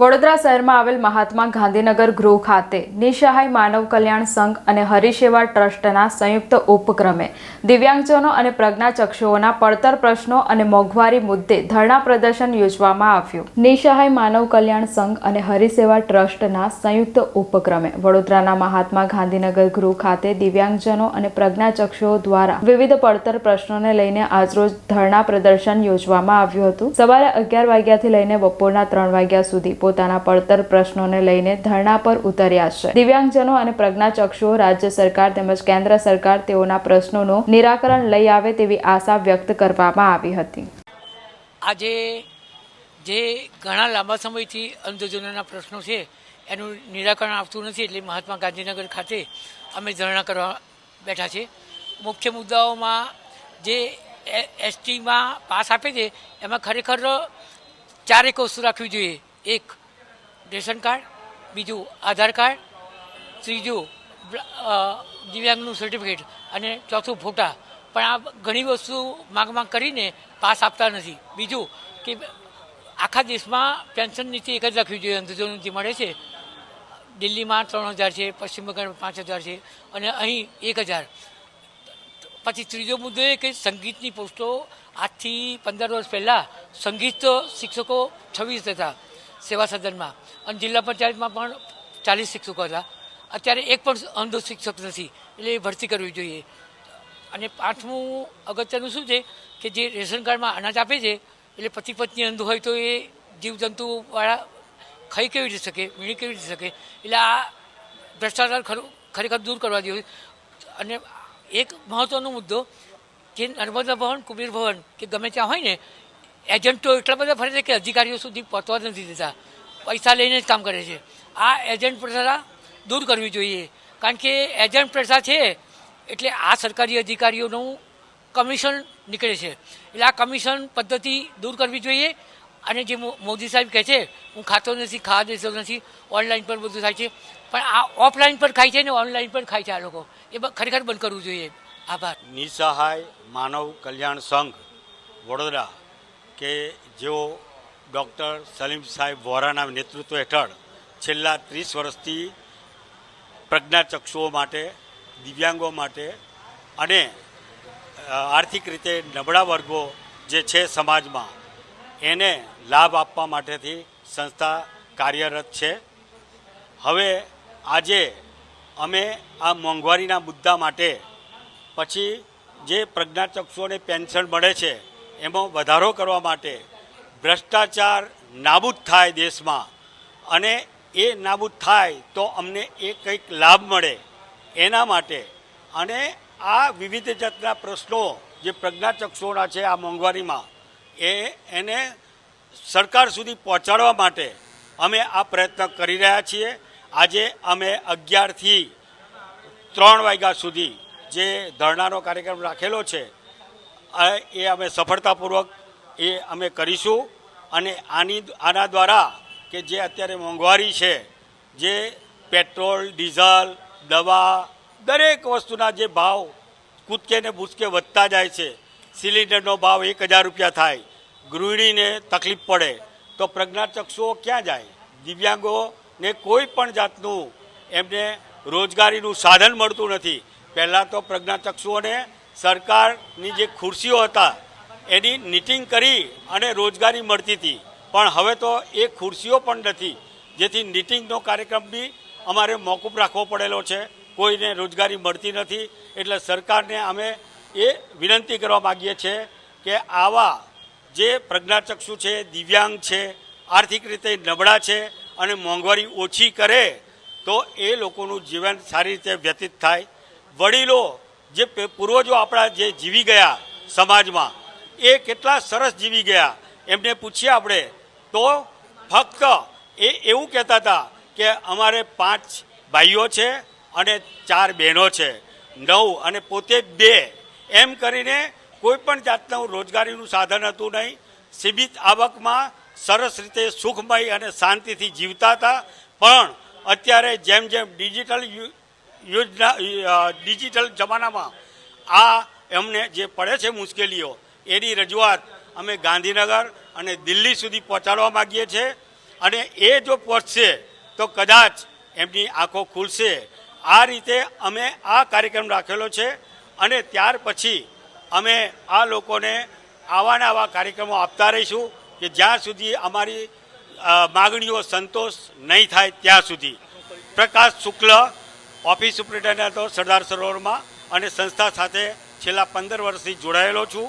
વડોદરા શહેરમાં આવેલ મહાત્મા ગાંધીનગર ગૃહ ખાતે નિસહાય માનવ કલ્યાણ સંઘ અને હરિસેવા ટ્રસ્ટના સંયુક્ત ઉપક્રમે દિવ્યાંગજનો અને પ્રજ્ઞાચક્ષુઓના પડતર પ્રશ્નો અને મોંઘવારી મુદ્દે ધરણા પ્રદર્શન યોજવામાં આવ્યું. નિસહાય માનવ કલ્યાણ સંઘ અને હરિસેવા ટ્રસ્ટના સંયુક્ત ઉપક્રમે વડોદરાના મહાત્મા ગાંધીનગર ગૃહ ખાતે દિવ્યાંગજનો અને પ્રજ્ઞાચક્ષુઓ દ્વારા વિવિધ પડતર પ્રશ્નોને લઈને આજરોજ ધરણા પ્રદર્શન યોજવામાં આવ્યું હતું. સવારે અગિયાર વાગ્યાથી લઈને બપોરના ત્રણ વાગ્યા સુધી પોતાના પડતર પ્રશ્નોને લઈને ધરણા પર ઉતર્યા છે. દિવ્યાંગજનો અને પ્રજ્ઞાચક્ષુઓ, રાજ્ય સરકાર તેમજ કેન્દ્ર સરકાર તેઓના પ્રશ્નોનું નિરાકરણ લઈ આવે તેવી આશા વ્યક્ત કરવામાં આવી હતી. આજે જે ઘણા લાંબા સમયથી અંધજનોના પ્રશ્નો છે, એનું નિરાકરણ આવતું નથી એટલે મહાત્મા ગાંધીનગર ખાતે અમે ધરણા કરવા બેઠા છે. મુખ્ય મુદ્દાઓમાં જે એસટીમાં પાસ આપે છે, એમાં ખરેખર ચારેક વસ્તુ રાખવી જોઈએ. એક રેશન કાર્ડ, બીજું આધાર કાર્ડ, ત્રીજું દિવ્યાંગનું સર્ટિફિકેટ અને ચોથું ફોટા. પણ આ ઘણી વસ્તુ માંગ માંગ કરીને પાસ આપતા નથી. બીજું કે આખા દેશમાં પેન્શન નીતિ એક જ લખવી જોઈએ અંધજો નીતિ મળે છે. દિલ્હીમાં ત્રણ હજાર છે, પશ્ચિમ બંગાળમાં પાંચ હજાર છે અને અહીં એક હજાર. પછી ત્રીજો મુદ્દો એ કે સંગીતની પોસ્ટો આજથી પંદર વર્ષ પહેલાં સંગીત શિક્ષકો છવ્વીસ હતા. સેવા સદનમાં. અને જિલ્લા પંચાયતમાં પણ ચાલીસ શિક્ષકો હતા. અત્યારે એક પણ અંધ શિક્ષક નથી. એટલે એ ભરતી કરવી જોઈએ. અને પાંચમું અગત્યનું શું છે કે જે રેશન કાર્ડમાં અનાજ આપે છે, એટલે પતિ પત્ની અંધ હોય તો એ જીવજંતુવાળા ખાઈ કેવી રીતે શકે મીણી કેવી રીતે શકે? એટલે આ ભ્રષ્ટાચાર ખરું, ખરેખર દૂર કરવા જોઈએ અને એક મહત્ત્વનો મુદ્દો કે નર્મદા ભવન, કુબીર ભવન, કે ગમે ત્યાં હોય ને એજન્ટો એટલા બધા ફરે છે કે અધિકારીઓ સુધી પહોંચવા નથી દેતા. પૈસા લઈને જ કામ કરે છે. આ એજન્ટ પ્રથા દૂર કરવી જોઈએ. કારણ કે એજન્ટ પ્રથા છે એટલે આ સરકારી અધિકારીઓનું કમિશન નીકળે છે. એટલે આ કમિશન પદ્ધતિ દૂર કરવી જોઈએ. અને જે મોદી સાહેબ કહે છે, હું ખાતો નથી, ખાવા દેતો નથી, ઓનલાઈન પર બધું થાય છે. પણ આ ઓફલાઈન પર ખાય છે ને ઓનલાઈન પર ખાય છે આ લોકો. એ ખરેખર બંધ કરવું જોઈએ. આભાર. નિસહાય માનવ કલ્યાણ સંઘ વડોદરા. કે જેઓ ડૉક્ટર સલીમ સાહેબ વોરાના નેતૃત્વ હેઠળ છેલ્લા ત્રીસ વર્ષથી પ્રજ્ઞાચક્ષુઓ માટે, દિવ્યાંગો માટે અને આર્થિક રીતે નબળા વર્ગો જે છે સમાજમાં, એને લાભ આપવા માટેથી સંસ્થા કાર્યરત છે. હવે આજે અમે આ મોંઘવારીના મુદ્દા માટે પછી જે પ્રજ્ઞાચક્ષુઓને પેન્શન મળે છે એમાં વધારો કરવા માટે ભ્રષ્ટાચાર નાબૂદ થાય દેશમાં. અને એ નાબૂદ થાય તો અમને એ કંઈક લાભ મળે એના માટે. અને આ વિવિધ જાતના પ્રશ્નો જે પ્રજ્ઞાચક્ષુઓના છે આ મોંઘવારીમાં, એ એને સરકાર સુધી પહોંચાડવા માટે અમે આ પ્રયત્ન કરી રહ્યા છીએ. આજે અમે અગિયારથી ત્રણ વાગ્યા સુધી જે ધરણાનો કાર્યક્રમ રાખેલો છે એ અમે સફળતાપૂર્વક એ અમે કરીશું અને આની આના દ્વારા કે જે અત્યારે મોંઘવારી છે, જે પેટ્રોલ, ડીઝલ, દવા, દરેક વસ્તુના જે ભાવ કૂદકે ને ભૂસકે વધતા જાય છે, સિલિન્ડરનો ભાવ એક હજાર રૂપિયા થાય, ગૃહિણીને તકલીફ પડે, તો પ્રજ્ઞાચક્ષુઓ ક્યાં જાય? દિવ્યાંગોને કોઈ પણ જાતનું એમને રોજગારીનું સાધન મળતું નથી. પહેલાં તો પ્રજ્ઞાચક્ષુઓને સરકારની જે ખુરશીઓ હતા, એની નીટિંગ કરી અને રોજગારી મળતી હતી. પણ હવે તો એ ખુરશીઓ પણ નથી, જેથી નીટિંગનો કાર્યક્રમ બી અમારે મોકૂફ રાખવો પડેલો છે. કોઈને રોજગારી મળતી નથી, એટલે સરકારને અમે એ વિનંતી કરવા માગીએ છીએ કે આવા જે પ્રજ્ઞાચક્ષુ છે, દિવ્યાંગ છે, આર્થિક રીતે નબળા છે અને મોંઘવારી ઓછી કરે, તો એ લોકોનું જીવન સારી રીતે વ્યતીત થાય. વડીલો જે પૂર્વજો આપણા જે જીવી ગયા સમાજમાં, એ કેટલા સરસ જીવી ગયા. એમને પૂછીએ આપણે, તો ફક્ત એ એવું કહેતા હતા કે અમારે પાંચ ભાઈઓ છે અને ચાર બહેનો છે, નવ અને પોતે બે. એમ કરીને કોઈ પણ જાતનું રોજગારીનું સાધન હતું નહીં. સીમિત આવકમાં સરસ રીતે સુખમય અને શાંતિથી જીવતા હતા. પણ અત્યારે જેમ જેમ ડિજિટલ યોજના ડિજિટલ જમાનામાં આ એમને જે પડે છે મુશ્કેલીઓ, એની રજૂઆત અમે ગાંધીનગર અને દિલ્હી સુધી પહોંચાડવા માગીએ છીએ અને એ જો પહોંચશે, તો કદાચ એમની આંખો ખુલશે. આ રીતે અમે આ કાર્યક્રમ રાખેલો છે અને ત્યાર પછી અમે આ લોકોને આવા ને આવા કાર્યક્રમો આપતા રહીશું કે જ્યાં સુધી અમારી માગણીઓ સંતોષ નહીં થાય ત્યાં સુધી. પ્રકાશ શુક્લ ઓફિસ સુપ્રિન્ટેન્ડન્ટ સરદાર સરોવરમાં અને સંસ્થા સાથે છેલ્લા પંદર વર્ષથી જોડાયેલો છું.